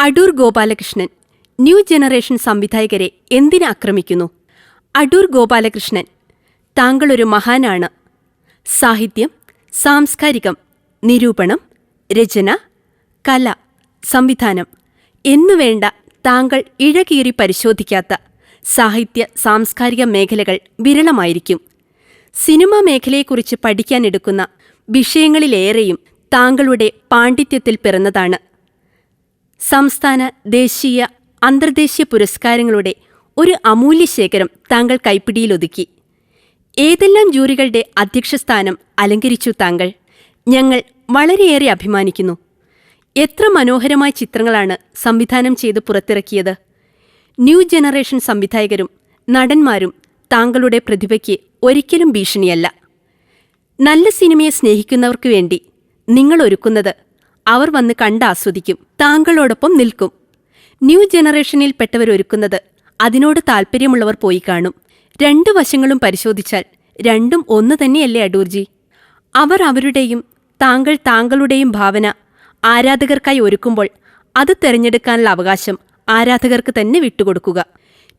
Adoor Gopalakrishnan new generation സംവിധായകരെ എന്തിനെ ആക്രമിക്കുന്നു? അടൂർ ഗോപാലകൃഷ്ണൻ താങ്കളൊരു മഹാനാണ്. സാഹിത്യം സാംസ്കാരികം നിരൂപണം രചന കല സംവിധാനം എന്നുവേണ്ട താങ്കൾ ഇഴകീറി പരിശോധിക്കാത്ത സാഹിത്യ സാംസ്കാരിക മേഖലകൾ വിരളമായിരിക്കും. സിനിമാ മേഖലയെക്കുറിച്ച് പഠിക്കാനെടുക്കുന്ന വിഷയങ്ങളിലേറെയും താങ്കളുടെ പാണ്ഡിത്യത്തിൽ പിറന്നതാണ് സംസ്ഥാന ദേശീയ അന്തർദേശീയ പുരസ്കാരങ്ങളുടെ ഒരു അമൂല്യ ശേഖരം താങ്കൾ കൈപ്പിടിയിലൊതുക്കി. ഏതെല്ലാം ജൂറികളുടെ അധ്യക്ഷസ്ഥാനം അലങ്കരിച്ചു താങ്കൾ? ഞങ്ങൾ വളരെയേറെ അഭിമാനിക്കുന്നു. എത്ര മനോഹരമായ ചിത്രങ്ങളാണ് സംവിധാനം ചെയ്ത് പുറത്തിറക്കിയത്. ന്യൂ ജനറേഷൻ സംവിധായകരും നടന്മാരും താങ്കളുടെ പ്രതിഭയ്ക്ക് ഒരിക്കലും ഭീഷണിയല്ല. നല്ല സിനിമയെ സ്നേഹിക്കുന്നവർക്ക് വേണ്ടി നിങ്ങൾ ഒരുക്കുന്നത് അവർ വന്ന് കണ്ടാസ്വദിക്കും താങ്കളോടൊപ്പം നിൽക്കും. ന്യൂ ജനറേഷനിൽ പെട്ടവർ ഒരുക്കുന്നത് അതിനോട് താല്പര്യമുള്ളവർ പോയി കാണും. രണ്ടു വശങ്ങളും പരിശോധിച്ചാൽ രണ്ടും ഒന്ന് തന്നെയല്ലേ അടൂർജി? അവർ അവരുടെയും താങ്കൾ താങ്കളുടെയും ഭാവന ആരാധകർക്കായി ഒരുക്കുമ്പോൾ അത് തെരഞ്ഞെടുക്കാനുള്ള അവകാശം ആരാധകർക്ക് തന്നെ വിട്ടുകൊടുക്കുക.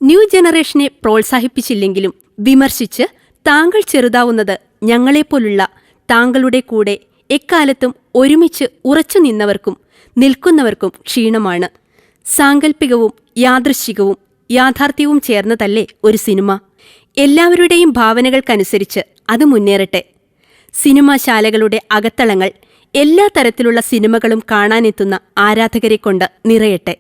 ന്യൂ ജനറേഷനെ പ്രോത്സാഹിപ്പിച്ചില്ലെങ്കിലും വിമർശിച്ച് താങ്കൾ ചെറുതാവുന്നത് ഞങ്ങളെപ്പോലുള്ള താങ്കളുടെ കൂടെ എക്കാലത്തും ഒരുമിച്ച് ഉറച്ചു നിന്നവർക്കും നിൽക്കുന്നവർക്കും ക്ഷീണമാണ്. സാങ്കല്പികവും യാദൃശ്ചികവും യാഥാർത്ഥ്യവും ചേർന്നതല്ലേ ഒരു സിനിമ. എല്ലാവരുടെയും ഭാവനകൾക്കനുസരിച്ച് അത് മുന്നേറട്ടെ. സിനിമാശാലകളുടെ അകത്തളങ്ങൾ എല്ലാ തരത്തിലുള്ള സിനിമകളും കാണാനെത്തുന്ന ആരാധകരെക്കൊണ്ട് നിറയട്ടെ.